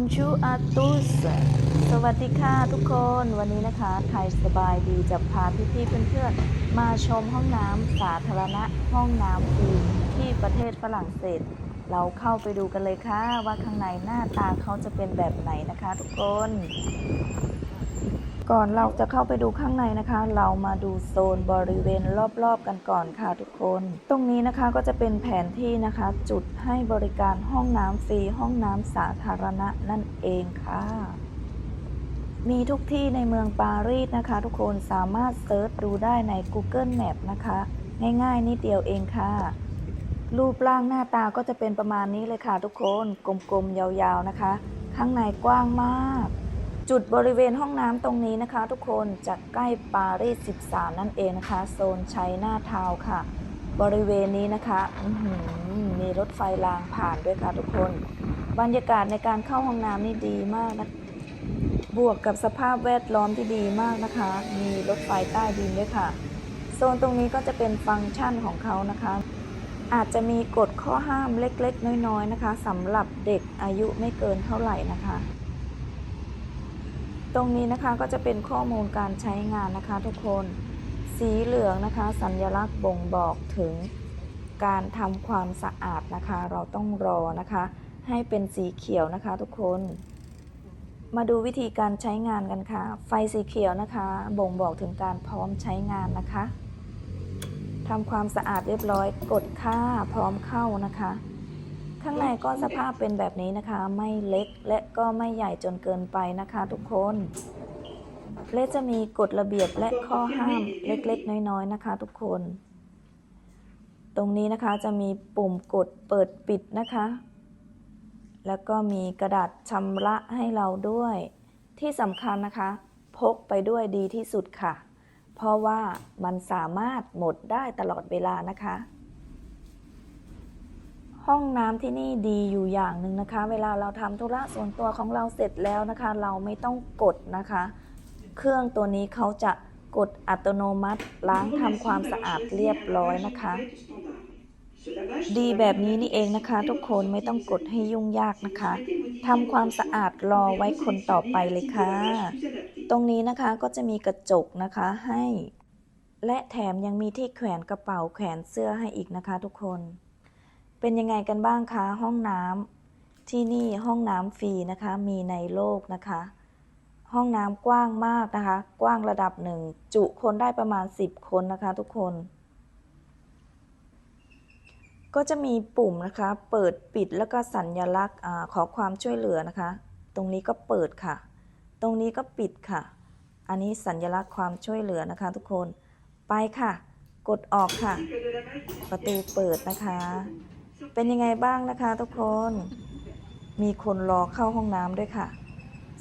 งชูอาตุสสวัสดีค่ะทุกคนวันนี้นะคะไทยสบายดีจะพาพี่ๆเพื่อนๆ มาชมห้องน้ำสาธารณะห้องน้ำฟรีที่ประเทศฝรั่งเศส เราเข้าไปดูกันเลยค่ะ ว่าข้างในหน้าตาเขาจะเป็นแบบไหนนะคะทุกคน ก่อนเราจะเข้าไปดูข้างในนะคะ เรามาดูโซนบริเวณรอบๆกันก่อนค่ะทุกคน ตรงนี้นะคะก็จะเป็นแผนที่นะคะ จุดให้บริการห้องน้ำฟรีห้องน้ำสาธารณะนั่นเองค่ะ มีทุกที่ในเมืองปารีสนะคะ ทุกคนสามารถเซิร์ชดูได้ใน Google Map นะคะ ง่ายๆนิดเดียวเองค่ะ รูปร่างหน้าตาก็จะเป็นประมาณนี้เลยค่ะทุกคนกลมๆยาวๆนะคะ ข้างในกว้างมาก จุดบริเวณห้องน้ำตรงนี้นะคะ ทุกคนจะใกล้ปารีส 13 นั่นเองนะคะ โซนชัยน้าทาวค่ะ บริเวณนี้นะคะมีรถไฟรางผ่านด้วยค่ะทุกคน บรรยากาศในการเข้าห้องน้ำนี่ดีมากนะบวกกับสภาพแวดล้อมที่ดีมากนะคะ มีรถไฟใต้ดินด้วยค่ะ โซนตรงนี้ก็จะเป็นฟังก์ชันของเขานะคะ อาจจะมีกฎข้อห้ามเล็กๆ น้อยๆ นะคะสำหรับเด็กอายุไม่เกินเท่าไหร่นะคะ ตรงนี้นะคะก็จะเป็นข้อมูลการใช้งานนะคะ ทุกคน สีเหลืองนะคะ สัญลักษณ์บ่งบอกถึงการทำความสะอาดนะคะ เราต้องรอนะคะ ให้เป็นสีเขียวนะคะ ทุกคน มาดูวิธีการใช้งานกันค่ะ ไฟสีเขียวนะคะ บ่งบอกถึงการพร้อมใช้งานนะคะทำความสะอาดเรียบร้อย กดค่าพร้อมเข้านะคะ ข้างในก็สภาพเป็นแบบนี้นะคะ ไม่เล็กและก็ไม่ใหญ่จนเกินไปนะคะทุกคนและจะมีกฎระเบียบและข้อห้ามเล็กๆ น้อยๆ นะคะ ทุกคน ตรงนี้นะคะจะมีปุ่มกดเปิดปิดนะคะ แล้วก็มีกระดาษชำระให้เราด้วย ที่สำคัญนะคะ พกไปด้วยดีที่สุดค่ะ เพราะว่ามันสามารถหมดได้ตลอดเวลานะคะ ห้องน้ำที่นี่ดีอยู่อย่างหนึ่งนะคะ เวลาเราทำธุระส่วนตัวของเราเสร็จแล้วนะคะ เราไม่ต้องกดนะคะ เครื่องตัวนี้เขาจะกดอัตโนมัติล้างทำความสะอาดเรียบร้อยนะคะ ดีแบบนี้นี่เองนะคะ ทุกคนไม่ต้องกดให้ยุ่งยากนะคะทำความสะอาดรอไว้คนต่อไปเลยค่ะ ตรงนี้นะคะก็จะมีกระจกนะคะให้ และแถมยังมีที่แขวนกระเป๋าแขวนเสื้อให้อีกนะคะ ทุกคน เป็นยังไงกันบ้างคะห้องน้ำที่นี่ห้องน้ำฟรีนะคะมีในโลกนะคะ ห้องน้ำกว้างมากนะคะ กว้างระดับหนึ่งจุคนได้ประมาณ 10 คนนะคะ ทุกคน ก็จะมีปุ่มนะคะ เปิดปิดแล้วก็สัญญลักษณ์อขอความช่วยเหลือนะคะ ตรงนี้ก็เปิดค่ะ ตรงนี้ก็ปิดค่ะ อันนี้สัญลักษณ์ความช่วยเหลือนะคะ ทุกคนไปค่ะ กดออกค่ะ ประตูเปิดนะคะ เป็นยังไงบ้างนะคะทุกคน มีคนรอเข้าห้องน้ำด้วยค่ะ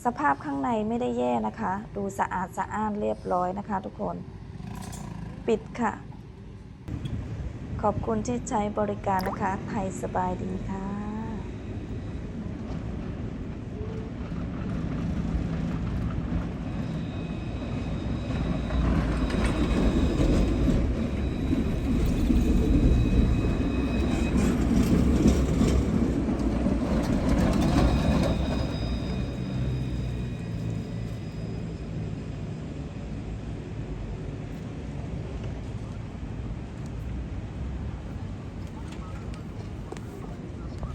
สภาพข้างในไม่ได้แย่นะคะ ดูสะอาดสะอ้านเรียบร้อยนะคะ ทุกคน ปิดค่ะ ขอบคุณที่ใช้บริการนะคะ ไทยสบายดีค่ะ